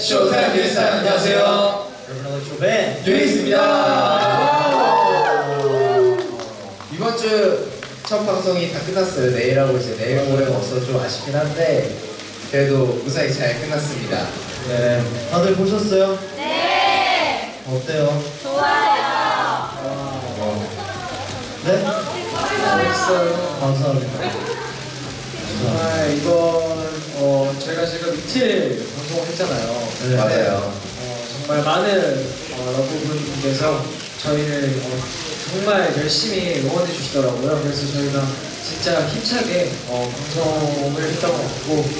쇼타임 뉴스 안녕하세요. 여러분 조벤 뉴이스입니다. 이번 주 첫 방송이 다 끝났어요. 내일하고 이제 내일 모레가 없어서 좀 아쉽긴 한데 그래도 무사히 잘 끝났습니다. 네 다들 보셨어요? 네 어때요? 어, 네? 멋있어요. 감사합니다 정말 이번 어, 저희가 지금 이틀 방송을 했잖아요. 네. 맞아요. 어, 정말 많은 어, 러브분께서 저희를 어, 정말 열심히 응원해 주시더라고요. 그래서 저희가 진짜 힘차게 어, 방송을 했던 것 같고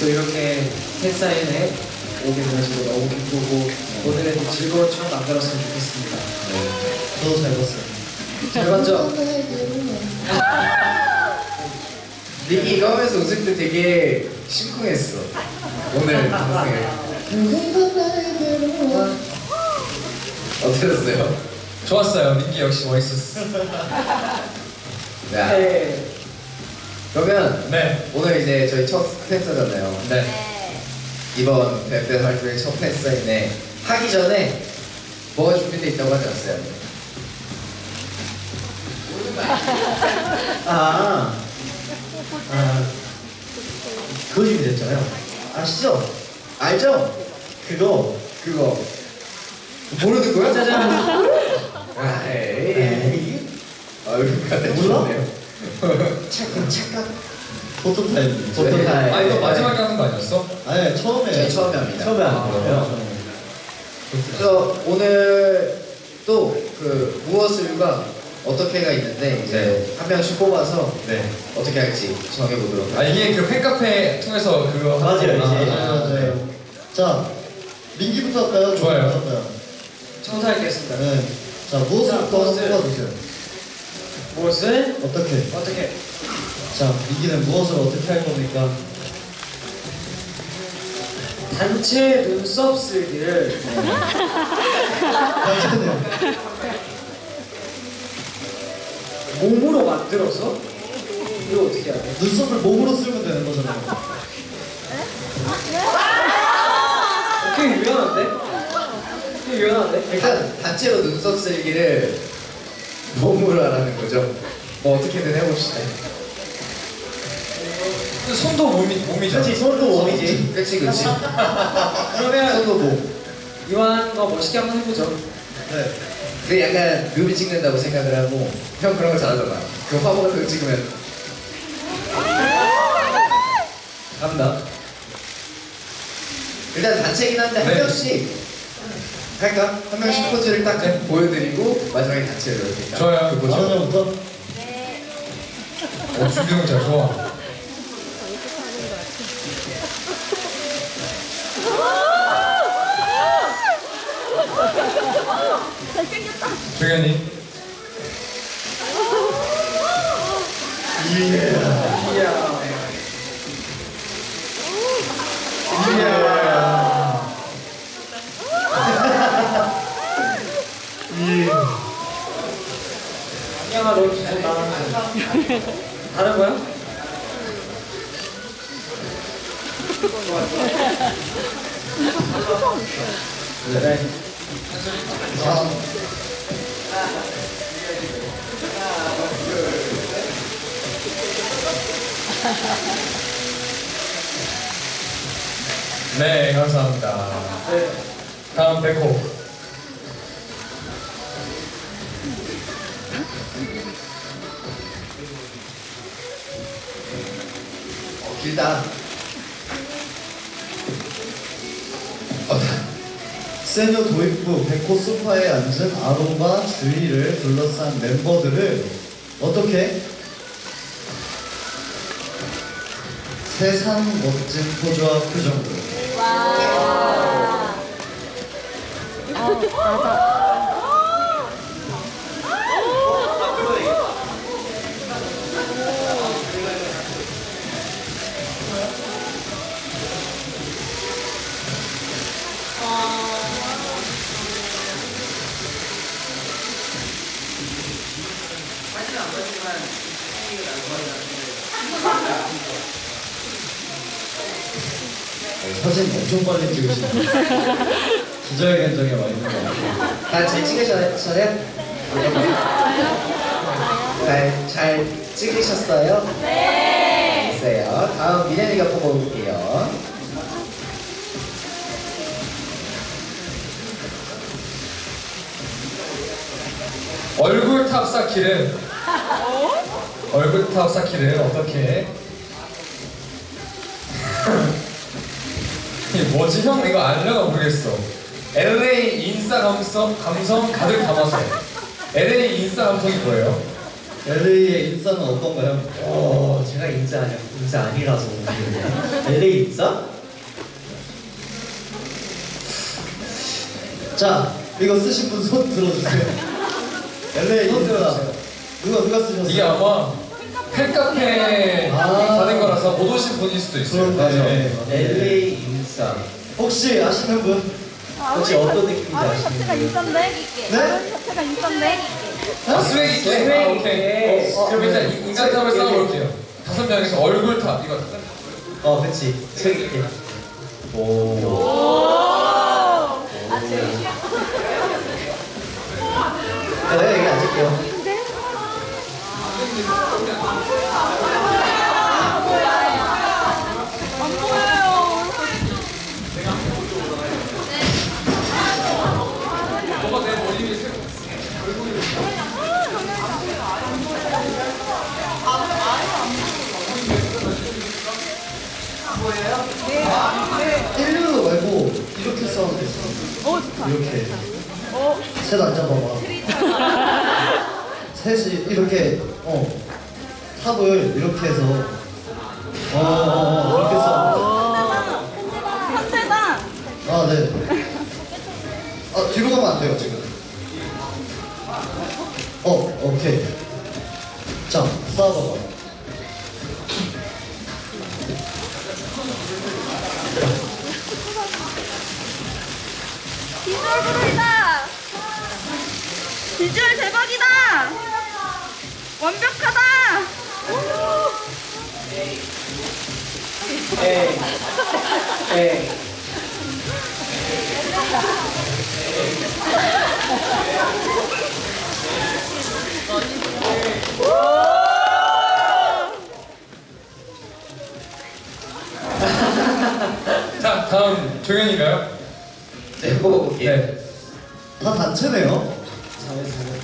또 이렇게 팬사인회 오게 돼서 너무 기쁘고 오늘의 즐거운 추억 만들었으면 좋겠습니다. 저도 잘 봤어요 잘 봤죠? 닉이 이거 하면서 웃을 때 되게 심쿵했어. 오늘 방송에. 어떠셨어요? 좋았어요. 민기 역시 멋있었어. 자, 네. 그러면 네. 오늘 이제 저희 첫 팬사잖아요. 네. 이번 뱀뱀 활동의 첫 팬사인회 하기 전에 뭐가 준비되어 있다고 하지 않았어요? 아, 아 그거 준비됐잖아요 아시죠? 알죠? 그거 그거 모르는 거야? 짜잔. 아, 에이. 얼굴가 몰라? 착각 착각 포토타임 포토타임 아 이거 마지막에 하는 거 아니었어? 아니 처음에 저희 처음에 합니다. 처음에 하는 아, 거예요 그래서 오늘 또 그 무엇을과 어떻게가 있는데 이제 한 명씩 뽑아서 네 어떻게 할지 정해보도록 아 이게 그 팬카페 통해서 그거 맞아요 거구나. 이제 아, 맞아요 자 민기부터 할까요? 좋아요. 저부터 할까요? 청소 하겠습니다. 네. 자 무엇부터 무엇을? 뽑아주세요 무엇을 어떻게? 어떻게 자 민기는 무엇을 어떻게 할 겁니까? 단체 눈썹 쓰기를 괜찮네요 몸으로 만들어서 이거 어떻게 돼? 눈썹을 몸으로 쓰면 되는 거잖아요 되게 유연한데? 되게 유연한데? 일단 단체로 눈썹 쓸기를 몸으로 하라는 거죠. 뭐 어떻게든 해봅시다. 근데 손도 몸이 몸이잖아. 그렇지 손도 몸이지 그치 그치. 그러면 손도 몸. 이왕 거 멋있게 한번 해보죠. 네. 그 약간 뮤비 찍는다고 생각을 하고 형 그런 거 잘하잖아. 그 화보 같은 거 찍으면 간다. 일단 단체긴 한데 한 네. 명씩 할까? 한 명씩 포즈를 딱 네. 보여드리고 마지막에 단체로 이렇게 딱 좋아요. 그 포즈. 마지막부터 어 준비 형 잘 좋아. 종현이. 이야. 안녕아 너 좋다. 다른 거야? 네. 자 네 감사합니다. 네. 다음 백호. 어, 길다. 세뇨 도입부 백호 소파에 앉은 아로마 주위를 둘러싼 멤버들을 어떻게 세상 멋진 포즈와 표정으로 네, 사진 엄청 빨리 찍으시네. 기자회견장에 와 있는 거 같아요. 다잘 찍으셨어요? 잘, 잘 찍으셨어요? 네. 있어요. 다음 미련이가 뽑아볼게요. 얼굴 탑 쌓기를 얼굴 탑 쌓기를 어떻게 이게 뭐지 형 이거 알려가 모르겠어 LA 인싸 감성 감성 가득 담아서 LA 인싸 감성이 뭐예요? LA의 인싸는 어떤가요? 어, 제가 인자 아니, 인자 아니라서. LA 인자? 자, 이거 쓰신 분 손 들어주세요. LA 손 인싸. 들어주세요. 누가 누가 쓰셨어요? 이게 아마 팬카페 아. 받은 거라서 못 오신 분일 수도 있어요 그런가요? 네. LA 인싸. 혹시 아시는 분? 혹시 어떤 느낌인지 아시는 자체가 분? 인싸인데? 네? 아론 자체가 인싸인데? 아, 스웩 있게? 스웩 아. 오케이 어, 그럼 일단 네. 인간 탑을 스웩 쌓아볼게요 다섯 명에서 얼굴 탑 이거 어, 그치. 책 있게. 오. 아, 제일 싫어. 네, 여기 앉을게요. 안 보여요. 너가 내 머리 위에 세 일루 말고 이렇게 싸우면 돼. 어, 좋다. 이렇게. 어, 셋 앉아봐봐. 셋이 이렇게 어 탑을 이렇게 해서 어, 어, 어 이렇게 싸워. 비슷하다. 아 네. 아 뒤로 가면 안 돼요 지금. 어 오케이. 자 싸워봐 얼 브로이다. 비주얼 대박이다. 완벽하다. 자 다음 종현인가요? 네, 뽑아볼게요. 네 다 단체네요. 잘했어요.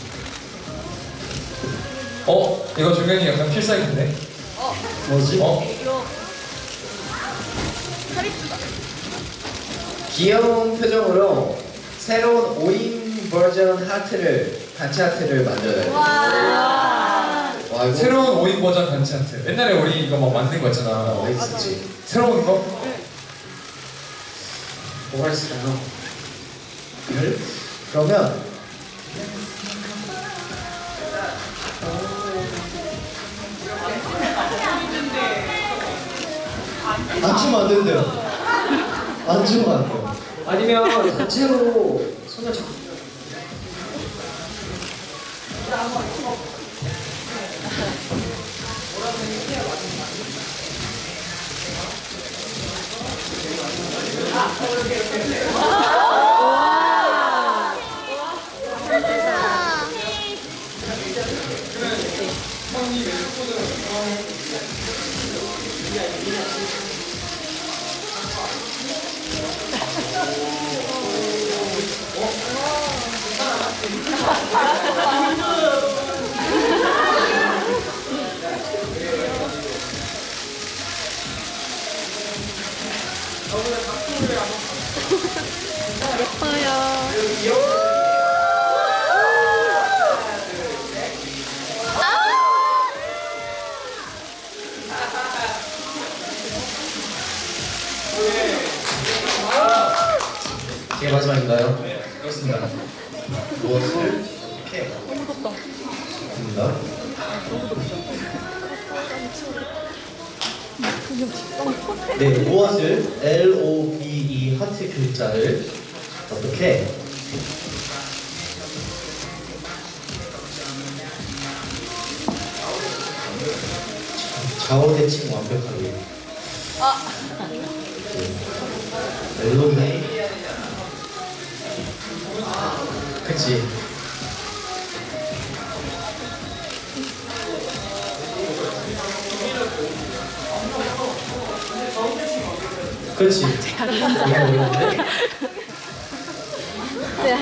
어? 이거 종현이 약간 필살기인데? 뭐지? 어? 이거 카리스마. 귀여운 표정으로 새로운 5인 버전 하트를, 단체 하트를 만들어요. 와. 와, 이거 새로운 5인 버전 단체 하트 옛날에 우리 이거 막 만든 거 있잖아 어, 있었지. 새로운 거? 뭐가 있을까요? 그러면 앉으면 안 된대요. 앉으면 안 돼요. 아니면 단체로 손을 잡고 이 게 마지막인가요? 네 그렇습니다. 무엇을 이렇게 됩니다. 네, 무엇을 L O V E 하트 글자를 어떻게 좌우 대칭 완벽하게. 멜로디. 그치. 어려운데? 네.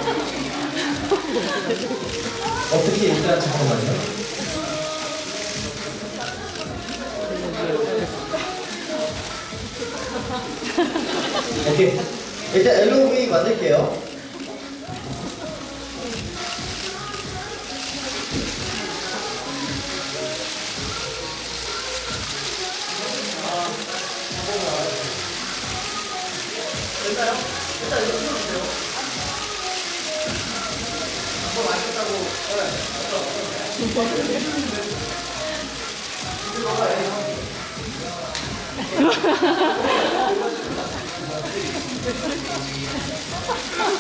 어떻게 일단 잠깐만요. 오케이. 일단 LOV 만들게요.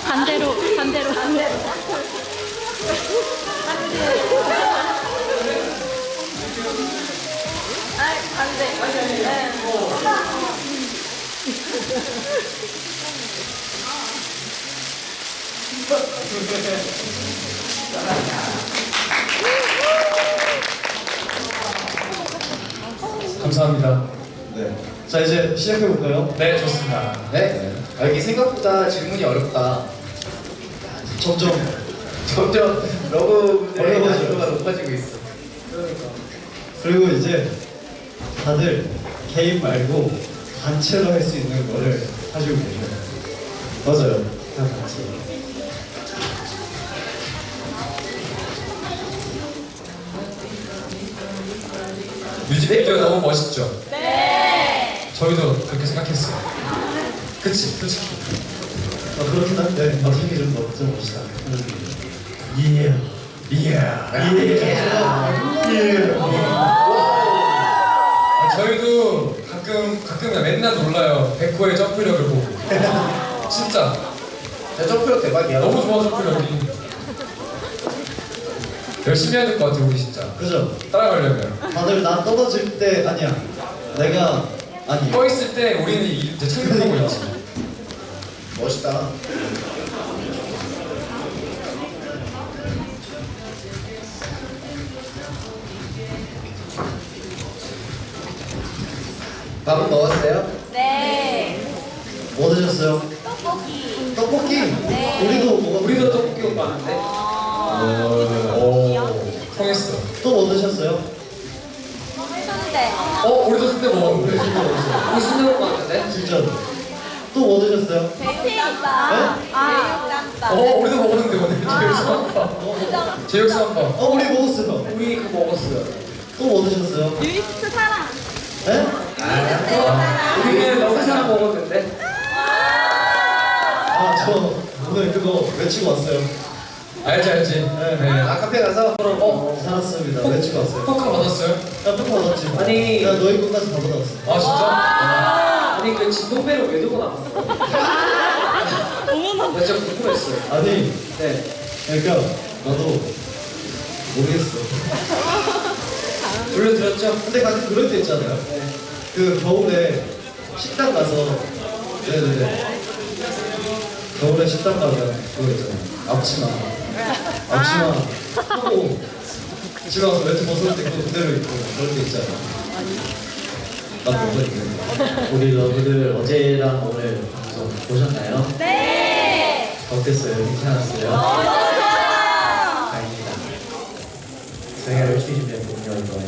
반대로, 반대로, 반대로. 아, 반대. 네. 감사합니다. 네. 자 이제 시작해 볼까요? 네, 좋습니다. 네. 아, 이게 생각보다 질문이 어렵다. 점점 점점 러브분들의 어려워져요. 난이도가 높아지고 있어. 그리고 이제 다들 개인 말고 단체로 할 수 있는 거를 멋있죠? 네. 저희도 그렇게 생각했어요. 그치, 솔직히. 아 그렇긴 한데 나중에 좀더 봅시다. 예. 예. 예. 아, 저희도 가끔 가끔 맨날 놀라요. 백호의 점프력을 보고. 진짜 야, 점프력 대박이야. 너무 좋아 점프력이. 열심히 해야 될 것 같아 우리 진짜. 그죠? 따라가려면. 다들 나 떨어질 때 아니야. 내가 아니. 떠 있을 때 우리는 이제 착륙하고 있지. 멋있다. 밥은 먹었어요? 네. 뭐 드셨어요? 떡볶이. 떡볶이. 네. 우리도 먹었. 우리도 떡볶이 오빠 하는데 어. 또뭐 드셨어요? 순대. 어, 우리도 순대 먹었는데. 우리 순대 먹고 왔는데 진짜로. 또 뭐 드셨어요? 제육짬밥. 아. 제육짬밥. 어, 우리도 먹었는데 오늘 제육수한밥. 제육수한밥. 어 우리 먹었어요. 우리 그거 먹었어요 또 뭐 드셨어요? 유이스트 사랑. 네? 우리는 러브사랑 먹었는데 아 저 오늘 그거 외치고 왔어요. 알지 알지. 네. 네. 아, 카페 가서? 어 살았습니다. 외치고 왔어요. 포카 받았어요? 나 표가 받았지. 아니. 나 너희 것까지 다 받았어. 아 진짜? 아니 그 진동배를 왜 두고 나왔어? 나 진짜 궁금했어요 아니 네 그러니까 나도 모르겠어. 불러드렸죠? 근데 가끔 그럴 때 있잖아요. 네그 겨울에 식당 가서 네네네. 겨울에 식당 가면 그거 있잖아요. 앞치마. 앞치마 하고 집에 와서 멘트 벗을 때 그거 그대로 입고 그럴 때 있잖아요. 나 뭔가 있네. 우리 러브들 어제랑 오늘 방송 보셨나요? 네. 어땠어요? 괜찮았어요? 다행이다. 저희가 열심히 준비한 공연 이번에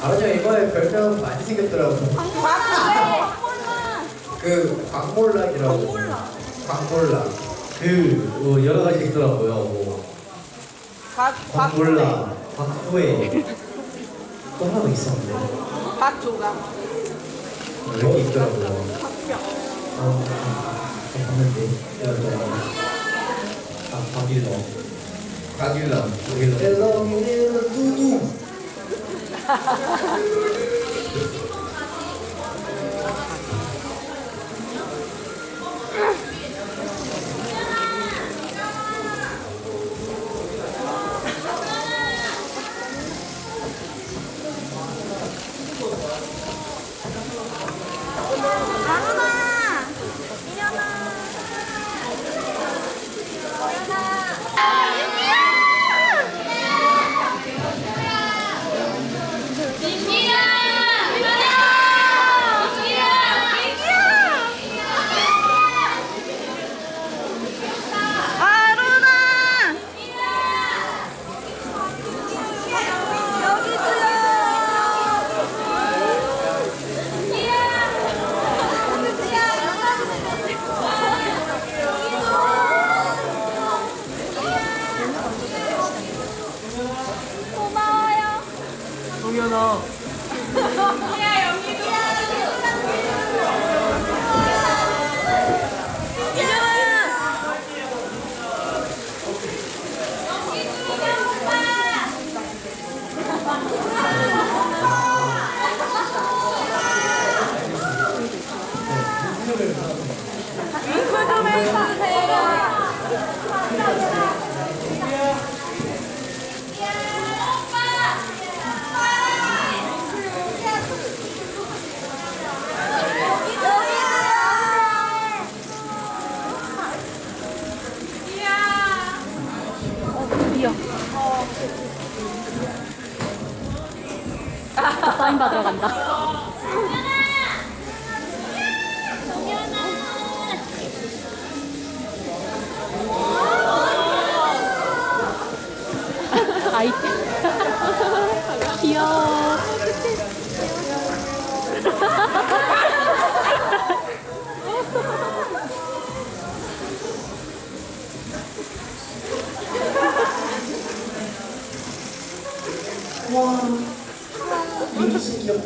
아버지 이번에 별명 많이 생겼더라고. 광고에 그, 광몰락이라고. 광몰락. 광몰락. 그 어, 여러 가지 있더라고요. 뭐 곽, 박몰라, 박후에 또 하나 더 있었는데 박조가. 여기 있더라고요. 박병. 어, 저 봤는데 여기 아 박일러, 박일남. 박일러. 나누나.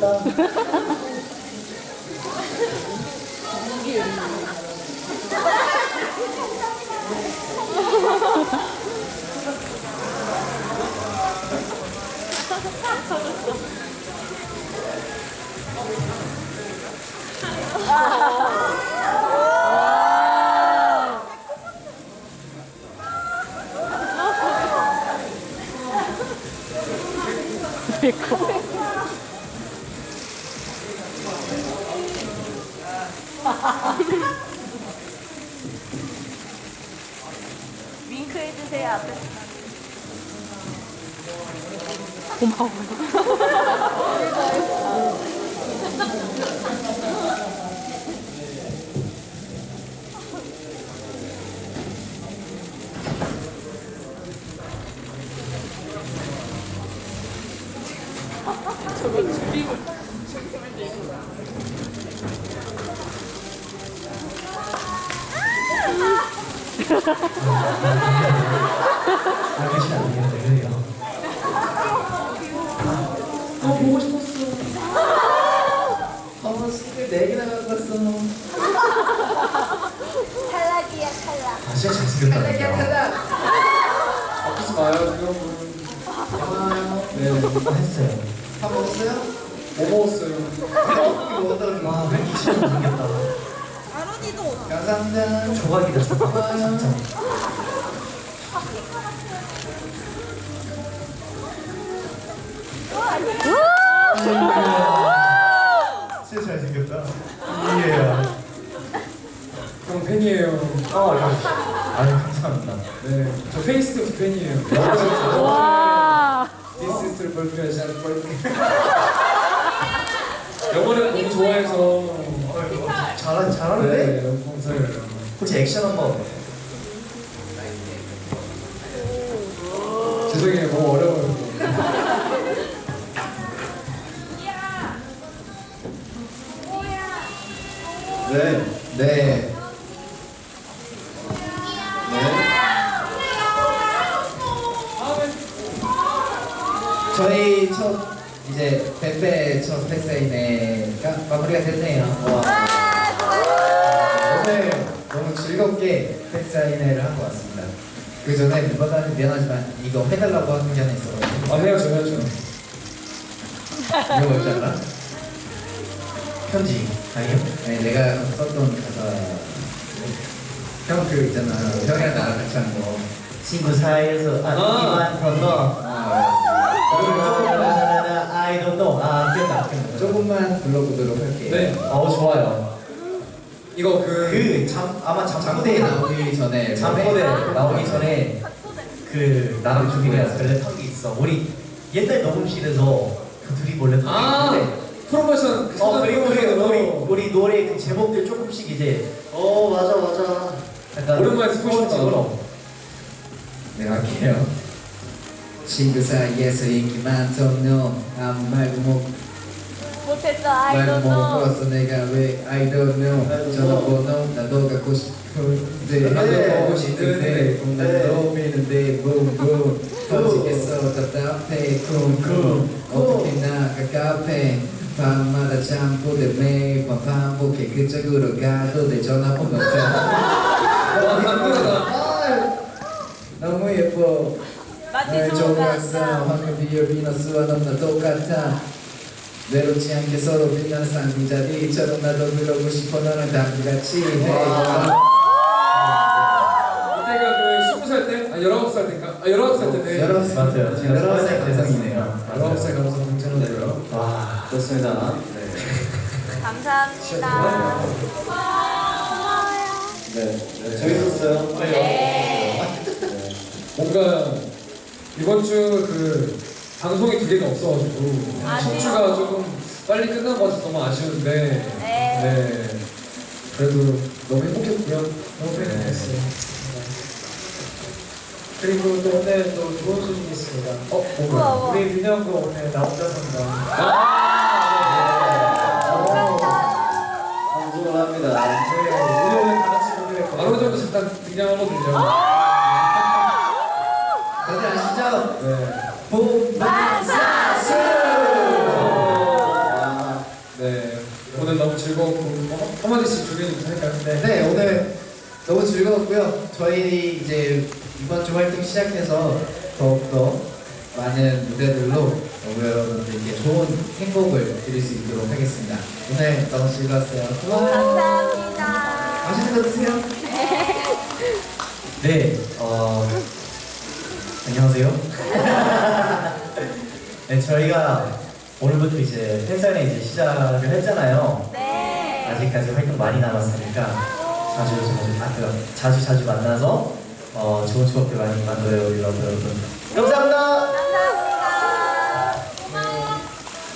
다. 아, 계시면 안 되겠네, 그래요. 아, 보고 싶었어. 어머 싱글 4개 나 갖고 왔어 탈락이야 탈락. 아, 진짜 잘생겼다. 탈락이야 탈락 아프지 마요 여러분. 고마워요 네. 뭐 했어요? 밥 먹었어요? 뭐 먹었어요? 어떻게 먹었다고 와, 씨 너무 생겼다. 아론이도. 감사합니다 조각이다, 조각. 진짜. 진짜 잘생겼다. 이해요. 형 팬이에요. 어, 아유, 감사합니다. 네. 저 페이스북 팬이에요. 와. This is the birthday 잘. 영어를 너무 좋아해서. 잘, 잘하는데? 네, 너무 감사해요. 혹시 액션 한번. 죄송해요, 너무 어려워요. 네. 네. 저희 첫 이제 뱀베 첫 팬사인회가 마무리가 됐네요. 와. 오늘 너무 즐겁게 팬사인회를 한 것 같습니다. 그 전에 멤버들한테 미안하지만 이거 해달라고 하는 게 하나 있어가지고 아, 해야죠, 해야죠. 이거 뭔지 알아? 편지. 아니요? 아니 내가 썼던 가사 형 그 있잖아 형이랑 나랑 같이 한 거. 친구 사이에서, 아, 아. 이만 건너. 아, I don't know. 아, 깼다, 깼다. 조금만 불러보도록 할게요. 네. 어, 좋아요. 이거 그. 그, 잠, 아마 잠꼬대 잠꼬대 나오기 전에 잠꼬대 나오기 전에 그 나랑 주민이랑 별래 게 있어. 우리 옛날 녹음실에서 그 둘이 몰래 아! 프로모션, 그 어 그리고 우리. 우리 우리 노래 그 제목들 조금씩 이제 어 맞아 맞아. 약간 오랜만에 듣고 싶다. 소원처럼. 네 할게요. 친구 사이에서 인기 많던 너 아무 말도 못 못했어 말도 아이도 못 너. 걸었어 내가 왜 I don't know. 전화번호 나도 갖고 싶은데. 나도 네. 보고 싶은데. 공간도 미는데. 붐붐 터지겠어. 답답해. 쿵쿵. 어떻게 나 가깝해 밤마다 잠꼬대 매일 밤 반복해 그쪽으로 가도 내 전화번호 와, 감동하다. 아, 너무 예뻐. 날 같다. 황금 비율 비너스와 너무나 똑같아. 외롭지 않게 서로 빛나는 쌍둥이 자리처럼 나도 그러고 싶어 너랑 담비같이. 해 그때가 그 스무 살 때? 아, 열 살? 아, 열아홉 살 때네. 열아홉 살. 맞아요. 제가 열아홉 열아홉 살살 대상이네요. 열아홉 살 감성 괜찮은데요? 와 좋습니다. 감사합니다. 네, 네 재밌었어요. 뭔가 이번 주 그 방송이 두 개가 없어가지고 아니요. 청주가 조금 빨리 끝난 것 같아서 너무 아쉬운데 네. 네. 그래도 너무 행복했고요. 너무 행복했어요. 네. 그리고 또 오늘 또 좋은 소식이 있습니다. 어, 우와, 뭐가요? 우와. 우리 민호 형도 오늘 나온다고 합니다. 방송을 합니다. 네, 우리 오늘 다 같이 보기로 바로 했거든요. 전에 잠깐 등장하거든요. 다들 아시죠? 네. 봄만사수 아, 네. 오늘 너무 즐거웠고 어, 한마디씩 조개님부터 할까요? 네. 네 오늘 너무 즐거웠고요 저희 이제 이번 주 활동 시작해서 더욱더 많은 무대들로 여러분들께 좋은 행복을 드릴 수 있도록 하겠습니다 오늘 너무 즐거웠어요 고마워요 감사합니다. 맛있는 거 드세요 네, 어, 안녕하세요. 네, 저희가 오늘부터 이제 팬사인회 이제 시작을 했잖아요. 네. 아직까지 활동 많이 남았으니까 자주 자주 아, 그, 자주 자주 만나서 어, 좋은 추억들 많이 만들어요, 여러분. 여러분. 감사합니다. 감사합니다.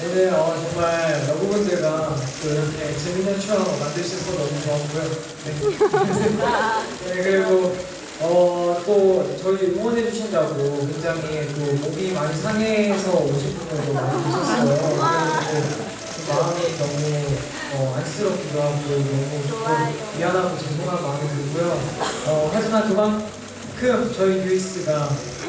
오늘 어, 정말 여러분들과 또 이렇게 재밌는 추억 수 있어서 너무 좋았고요. 네. 네, 그리고 어, 또 저희 응원해 주신다고 굉장히 또 몸이 많이 상해서 오신 분들도 많이 계셨어요. 그래서 또 마음이 너무 어, 안쓰럽기도 하고 너무. 좀 미안하고 죄송한 마음이 들고요. 어, 하지만 그만큼 저희 뉴이스가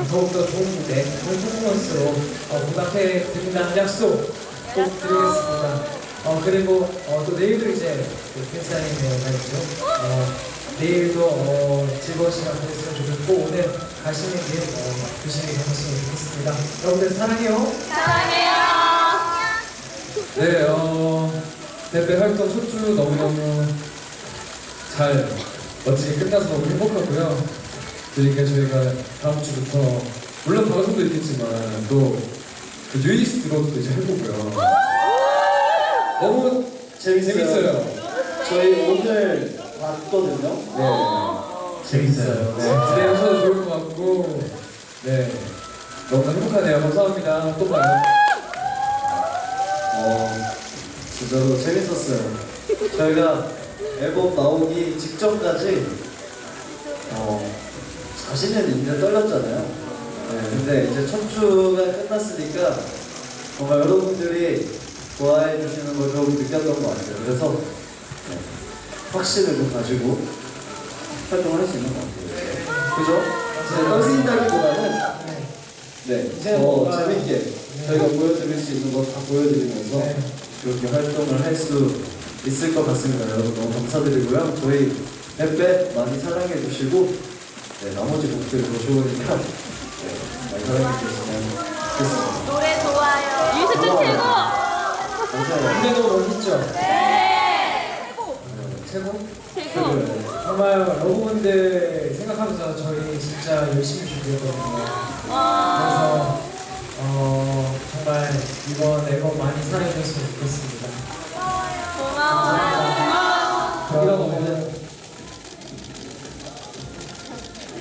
더욱더 좋은 무대, 좋은 퍼포먼스로 어, 보답해 드린다는 약속 꼭 드리겠습니다. 어, 그리고 어, 또 내일도 이제 그 팬사인회가 있죠. 어, 내일도 어, 즐거운 시간 보냈으면 좋겠고 오늘 가시는 길 어, 조심히 가셨으면 좋겠습니다. 여러분들 사랑해요. 사랑해요. 네, 어, 대배 활동 첫 주 너무너무 잘 멋지게 끝나서 너무 행복하고요. 그러니까 저희가 다음 주부터 물론 방송도 있겠지만 또그 뉴이스 들어도 이제 해보고요. 너무 재밌어요. 재밌어요. 저희 오늘 왔거든요. 네. 재밌어요. 네, 기대하셔도 좋을 것 같고, 네. 너무 행복하네요. 감사합니다. 또 봐요. 어, 진짜로 재밌었어요. 저희가 앨범 나오기 직전까지 어, 자신은 있는데 떨렸잖아요. 네, 근데 이제 첫 주가 끝났으니까 정말 여러분들이 좋아해 주시는 걸 조금 느꼈던 것 같아요. 그래서 네, 확신을 좀 가지고 활동을 할 수 있는 것 같아요. 그죠? 이제 떨린다기보다는 네, 이제 더 뭔가- 재밌게 저희가 보여드릴 수 있는 거 다 보여드리면서 네. 그렇게 활동을 할 수 있을 것 같습니다. 여러분 너무 감사드리고요. 저희 햇볕 많이 사랑해 주시고 네, 나머지 곡들도 좋으니까 네, 많이 사랑해 주시면 좋겠습니다. 노래 좋아요. 유스트 최고! 감사해요. 무대도 멋있죠? 네. 최고? 최고! 네. 정말 여러분들 생각하면서 저희 진짜 열심히 준비했거든요. 그래서 어, 정말 이번 앨범 많이 사랑해주셨으면 좋겠습니다. 고마워요. 그러면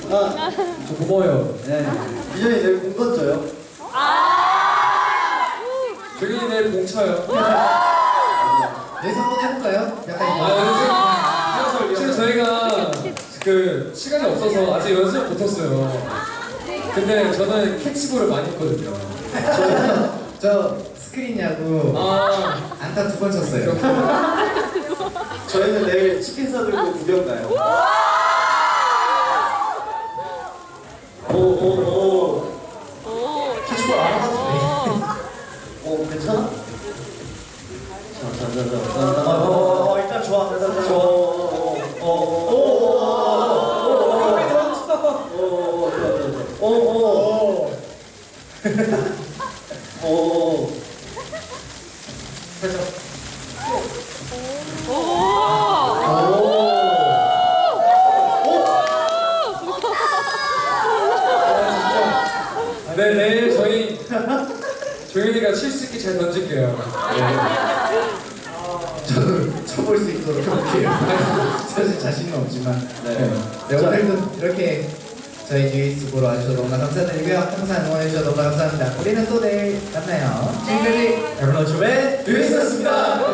아, 저 고마워요. 네. 이전이 내일 공 던져요. 저기 내일 공차요. 여기서 한번 해볼까요? 약간 아, 이거 연습. 사실 저희가 그 시간이 없어서 아직 연습을 못했어요. 근데 저는 캐치볼을 많이 했거든요. 저 스크린 야구 아, 안타 두 번 쳤어요 저희는 내일 치킨 사들고 구경 가요. 오, 오, 오. 캐치볼 안 하거든요 어, 괜찮아? 자, 자, 자, 자, 자, 자. 어, 어, 어, 일단 좋아 일단 어, 좋아 어, 어. 네, 내일 저희 조현이가 칠 수 있게 잘 던질게요. 저도 쳐볼 수 있도록 해볼게요. 사실 자신은 없지만. 네. 네, 오늘도 이렇게 저희 뉴이스 보러 와주셔서 너무나 감사드리고요. 항상 응원해주셔서 너무나 감사합니다. 우리는 또 내일 만나요. 지금까지 여러분 주의 뉴이스였습니다.